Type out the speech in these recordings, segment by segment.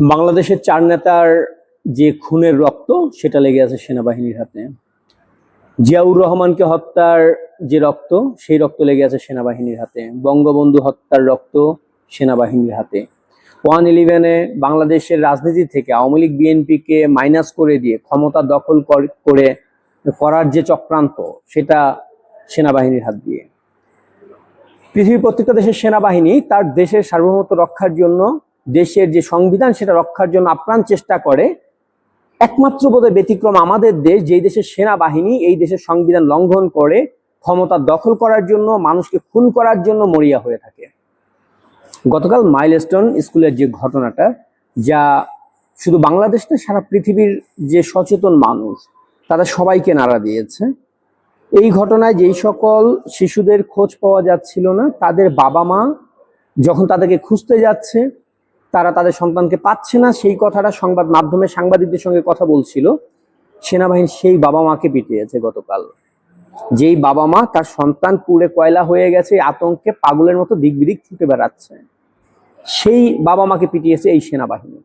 বাংলাদেশের চার নেতার যে খুনের রক্ত, সেটা লেগে আছে সেনাবাহিনীর হাতে। জিয়াউর রহমানকে হত্যার যে রক্ত, সেই রক্ত লেগে আছে সেনাবাহিনীর হাতে। বঙ্গবন্ধু হত্যার রক্ত সেনাবাহিনীর হাতে। ওয়ান ইলেভেনে বাংলাদেশের রাজনীতি থেকে আওয়ামী লীগ বিএনপিকে মাইনাস করে দিয়ে ক্ষমতা দখল কর- করে করার যে চক্রান্ত, সেটা সেনাবাহিনীর হাত দিয়ে। পৃথিবীর প্রত্যেকটা দেশের সেনাবাহিনী তার দেশের সার্বভৌমত্ব রক্ষার জন্য দেশের যে সংবিধান সেটা রক্ষার জন্য আপ্রাণ চেষ্টা করে, একমাত্র বোধহয় ব্যতিক্রম আমাদের দেশ, যেই দেশের সেনাবাহিনী এই দেশের সংবিধান লঙ্ঘন করে, ক্ষমতা দখল করার জন্য, মানুষকে খুন করার জন্য মরিয়া হয়ে থাকে। গতকাল মাইলস্টোন স্কুলের যে ঘটনাটা, যা শুধু বাংলাদেশ না, সারা পৃথিবীর যে সচেতন মানুষ, তারা সবাইকে নাড়া দিয়েছে। এই ঘটনায় যেই সকল শিশুদের খোঁজ পাওয়া যাচ্ছিল না, তাদের বাবা মা যখন তাদেরকে খুঁজতে যাচ্ছে তারা তাদের সন্তানকে পাচ্ছে না। সেই কথাটা সংবাদ মাধ্যমে সাংবাদিকদের সঙ্গে কথা বলছিল। সেনাবাহিনী সেই বাবা মাকে পিটিয়েছে গতকাল। যেই বাবা মা তার সন্তান পুড়ে কয়লা হয়ে গেছে, আতঙ্কে পাগলের মতো দিক বিদিক ছুটে বেড়াচ্ছে। সেই বাবা মাকে পিটিয়েছে এই সেনাবাহিনী।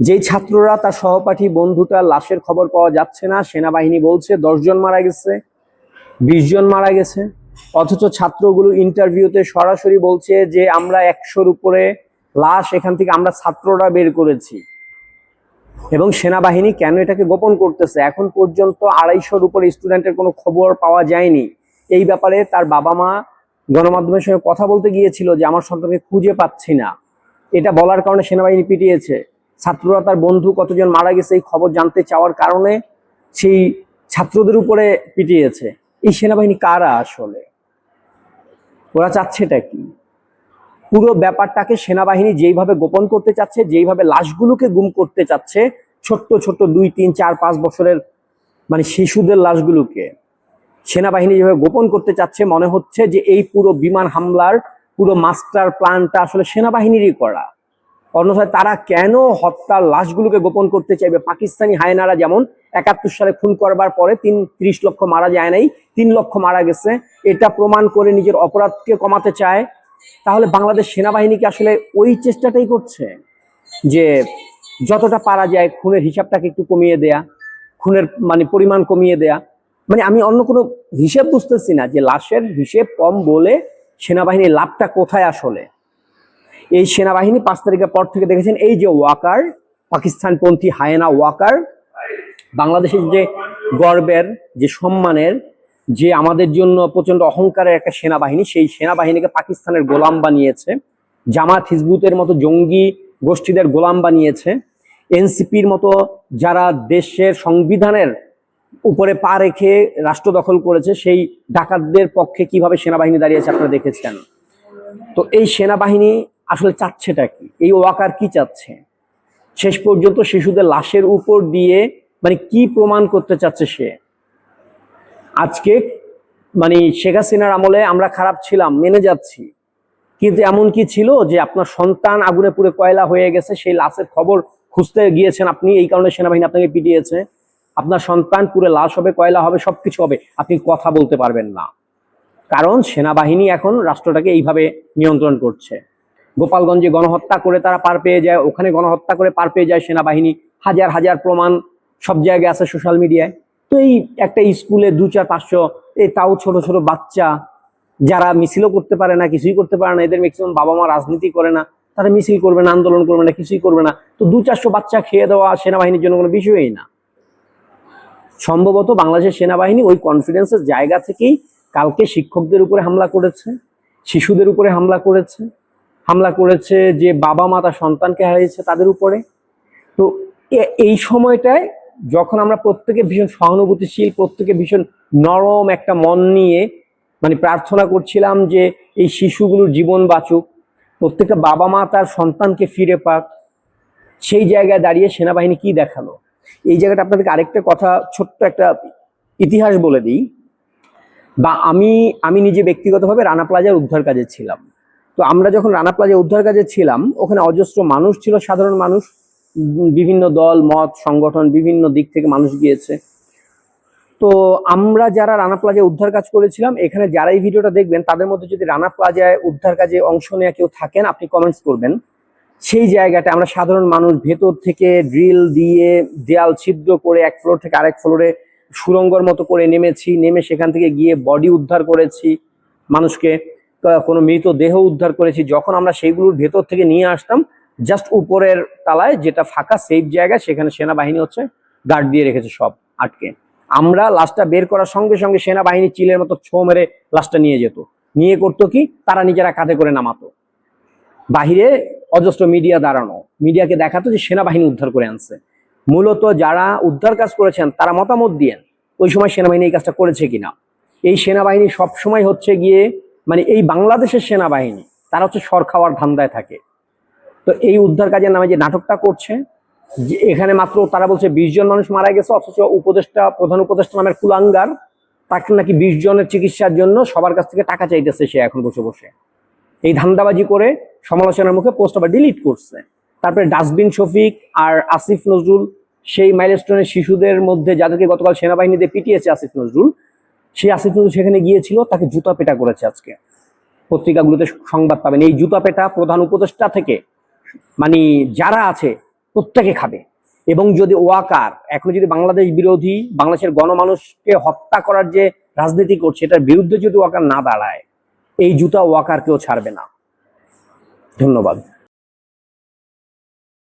যেই ছাত্ররা, তার সহপাঠী বন্ধুটা, লাশের খবর পাওয়া যাচ্ছে না, সেনাবাহিনী বলছে দশজন মারা গেছে, বিশ জন মারা গেছে। অথচ ছাত্রগুলো ইন্টারভিউতে সরাসরি বলছে যে, আমরা একশোর উপরে লাশ এখান থেকে আমরা ছাত্ররা বের করেছি। এবং সেনাবাহিনী কেন এটাকে গোপন করতেছে? এখন পর্যন্ত আড়াইশোর উপরে স্টুডেন্টের কোনো খবর পাওয়া যায়নি। এই ব্যাপারে তার বাবা মা গণমাধ্যমের সঙ্গে কথা বলতে গিয়েছিল যে, আমার সন্তানকে খুঁজে পাচ্ছি না। এটা বলার কারণে সেনাবাহিনী পিটিয়েছে। ছাত্ররা তার বন্ধু কতজন মারা গেছে এই খবর জানতে চাওয়ার কারণে সেই ছাত্রদের উপরে পিটিয়েছে। এই সেনাবাহিনী কারা আসলে? ওরা চাচ্ছেটা কি? পুরো ব্যাপারটাকে সেনাবাহিনী যেইভাবে গোপন করতে চাচ্ছে, যেইভাবে লাশগুলোকে গুম করতে চাচ্ছে, ছোট্ট ছোট্ট দুই, তিন, চার, পাঁচ বছরের মানে শিশুদের লাশগুলোকে। সেনাবাহিনী যেভাবে গোপন করতে চাচ্ছে, মনে হচ্ছে যে এই পুরো বিমান হামলার, পুরো মাস্টার প্ল্যানটা আসলে সেনাবাহিনীরই করা। অন্যথায় তারা কেন হত্যার লাশগুলোকে গোপন করতে চাইবে? পাকিস্তানি হায়নারা যেমন একাত্তর সালে খুন করবার পরে তিন, ত্রিশ লক্ষ মারা যায় নাই, তিন লক্ষ মারা গেছে। এটা প্রমাণ করে নিজের অপরাধকে কমাতে চায় তাহলে বাংলাদেশ সেনাবাহিনী কি আসলে ওই চেষ্টাটাই করছে? যে যতটা পারা যায় খুনের হিসাবটাকে একটু কমিয়ে দেয়া, খুনের মানে পরিমাণ কমিয়ে দেয়া। মানে আমি অন্য কোনো হিসেব বুঝতেছি না যে লাশের হিসেব কম বলে সেনাবাহিনীর লাভটা কোথায় আসলে। এই সেনাবাহিনী পাঁচ তারিখের পর থেকে দেখেছেন এই যে ওয়াকার, পাকিস্তানপন্থী হায়না ওয়াকার, বাংলাদেশের যে গর্বের, যে সম্মানের যে আমাদের জন্য প্রচণ্ড অহংকারের একটা সেনাবাহিনী, সেই সেনাবাহিনীকে পাকিস্তানের গোলাম বানিয়েছে, জামাত হিজবুতের মতো জঙ্গি গোষ্ঠীদের গোলাম বানিয়েছে, এনসিপির মতো যারা দেশের সংবিধানের উপরে পা রেখে রাষ্ট্র দখল করেছে, সেই ডাকাতদের পক্ষে কীভাবে সেনাবাহিনী দাঁড়িয়েছে আপনারা দেখেছেন? তো এই সেনাবাহিনী আসলে চাচ্ছেটা কি? এই ওয়াকার কি চাচ্ছে? শেষ পর্যন্ত শিশুদের লাশের উপর দিয়ে মানে কি প্রমাণ করতে চাচ্ছে সে? আজকে মানে শেখ হাসিনার আমলে আমরা খারাপ ছিলাম, মেনে যাচ্ছি। কিন্তু এমন কি ছিল যে আপনার সন্তান আগুনে পুড়ে কয়লা হয়ে গেছে, সেই লাশের খবর খুঁজতে গিয়েছেন আপনি, এই কারণে সেনাবাহিনী আপনাকে পিটিয়েছে। আপনার সন্তান পুরে লাশ হবে, কয়লা হবে, সবকিছু হবে, আপনি কথা বলতে পারবেন না। কারণ সেনাবাহিনী এখন রাষ্ট্রটাকে এইভাবে নিয়ন্ত্রণ করছে। গোপালগঞ্জে গণহত্যা করে তারা পার পেয়ে যায়, ওখানে গণহত্যা করে পার পেয়ে যায় সেনাবাহিনী। হাজার হাজার প্রমাণ সব জায়গায় আছে সোশ্যাল মিডিয়ায়। তো এই একটা স্কুলে দু চার, পাঁচশো এই তাও ছোট ছোট বাচ্চা যারা মিছিলও করতে পারে না, কিছুই করতে পারে না, এদের ম্যাক্সিমাম বাবা মা রাজনীতি করে না, তারা মিছিল করবে না, আন্দোলন করবে না, কিছুই করবে না। তো দু চারশো বাচ্চা খেয়ে দেওয়া সেনাবাহিনীর জন্য কোনো বিষয়ই না। সম্ভবত বাংলাদেশের সেনাবাহিনী ওই কনফিডেন্সের জায়গা থেকেই কালকে শিক্ষকদের উপরে হামলা করেছে, শিশুদের উপরে হামলা করেছে হামলা করেছে যে বাবা মা তার সন্তানকে হারিয়েছে তাদের উপরে। তো এই সময়টায় যখন আমরা প্রত্যেকে ভীষণ সহানুভূতিশীল, প্রত্যেকে ভীষণ নরম একটা মন নিয়ে মানে প্রার্থনা করছিলাম যে এই শিশুগুলোর জীবন বাঁচুক, প্রত্যেকটা বাবা মা তার সন্তানকে ফিরে পাক। সেই জায়গায় দাঁড়িয়ে সেনাবাহিনী কি দেখাল? এই জায়গাটা আপনাদেরকে আরেকটা কথা, ছোট্ট একটা ইতিহাস বলে দিই। বা আমি আমি নিজে ব্যক্তিগতভাবে রানা প্লাজার উদ্ধার কাজে ছিলাম। তো আমরা যখন রানা প্লাজা উদ্ধার কাজে ছিলাম, ওখানে অজস্র মানুষ ছিল, সাধারণ মানুষ। বিভিন্ন দল, মত, সংগঠন বিভিন্ন দিক থেকে মানুষ গিয়েছে। তো আমরা যারা রানা প্লাজায় উদ্ধার কাজ করেছিলাম, এখানে যারা এই ভিডিওটা দেখবেন, তাদের মধ্যে যদি রানা প্লাজায় উদ্ধার কাজে অংশ নেওয়া কেউ থাকেন, আপনি কমেন্টস করবেন। সেই জায়গাটা আমরা সাধারণ মানুষ ভেতর থেকে ড্রিল দিয়ে দেয়াল ছিদ্র করে এক ফ্লোর থেকে আরেক ফ্লোরে সুরঙ্গর মতো করে নেমেছি, নেমে সেখান থেকে গিয়ে বডি উদ্ধার করেছি মানুষকে। কোনো মৃত দেহ উদ্ধার করেছি। যখন আমরা সেইগুলোর ভেতর থেকে নিয়ে আসতাম জাস্ট উপরের তালায় যেটা ফাঁকা সেফ জায়গা, সেখানে সেনাবাহিনী হচ্ছে গার্ড দিয়ে রেখেছে সব আটকে। আমরা লাশটা বের করার সঙ্গে সঙ্গে সেনাবাহিনী চিলের মতো ছো মেরে লাশটা নিয়ে যেত। নিয়ে করতো কি? তারা নিজেরা কাঁধে করে নামাতো। বাহিরে অজস্র মিডিয়া দাঁড়ানো। মিডিয়াকে দেখাতো যে সেনাবাহিনী উদ্ধার করে আনছে। মূলত যারা উদ্ধার কাজ করেছেন, তারা মতামত দিয়েন, ওই সময় সেনাবাহিনী এই কাজটা করেছে কিনা। এই সেনাবাহিনী সব সময় হচ্ছে গিয়ে মানে এই বাংলাদেশের সেনাবাহিনী, তারা হচ্ছে সর খাওয়ার ধান্দায় থাকে। তো এই উদ্ধার কাজের নামে যে নাটকটা করছে এখানে মাত্র তারা বলছে বিশ জন মানুষ মারা গেছে, অথচ উপদেষ্টা, প্রধান উপদেষ্টা নামের কুলাঙ্গার, তাকে নাকি বিশ জনের চিকিৎসার জন্য সবার কাছ থেকে টাকা চাইতেছে সে এখন বসে বসে। এই ধান্দাবাজি করে সমালোচনার মুখে পোস্ট আবার ডিলিট করছে। তারপরে ডাস্টবিন শফিক আর আসিফ নজরুল, সেই মাইলস্টোনের শিশুদের মধ্যে যাদেরকে গতকাল সেনাবাহিনীতে পিটিয়েছে আসিফ নজরুল, সেই আসিফ নজরুল সেখানে গিয়েছিল, তাকে জুতা পেটা করেছে আজকে। পত্রিকাগুলোতে সংবাদ পাবেন। এই জুতা পেটা প্রধান উপদেষ্টা থেকে মানে যারা আছে, প্রত্যেকে খাবে। এবং যদি ওয়াকার, এখন যদি বাংলাদেশ বিরোধী, বাংলাদেশের গণমানুষকে হত্যা করার যে রাজনীতি করছে, এটার বিরুদ্ধে যদি ওয়াকার না দাঁড়ায়, এই জুতা ওয়াকার কেউ ছাড়বে না। ধন্যবাদ।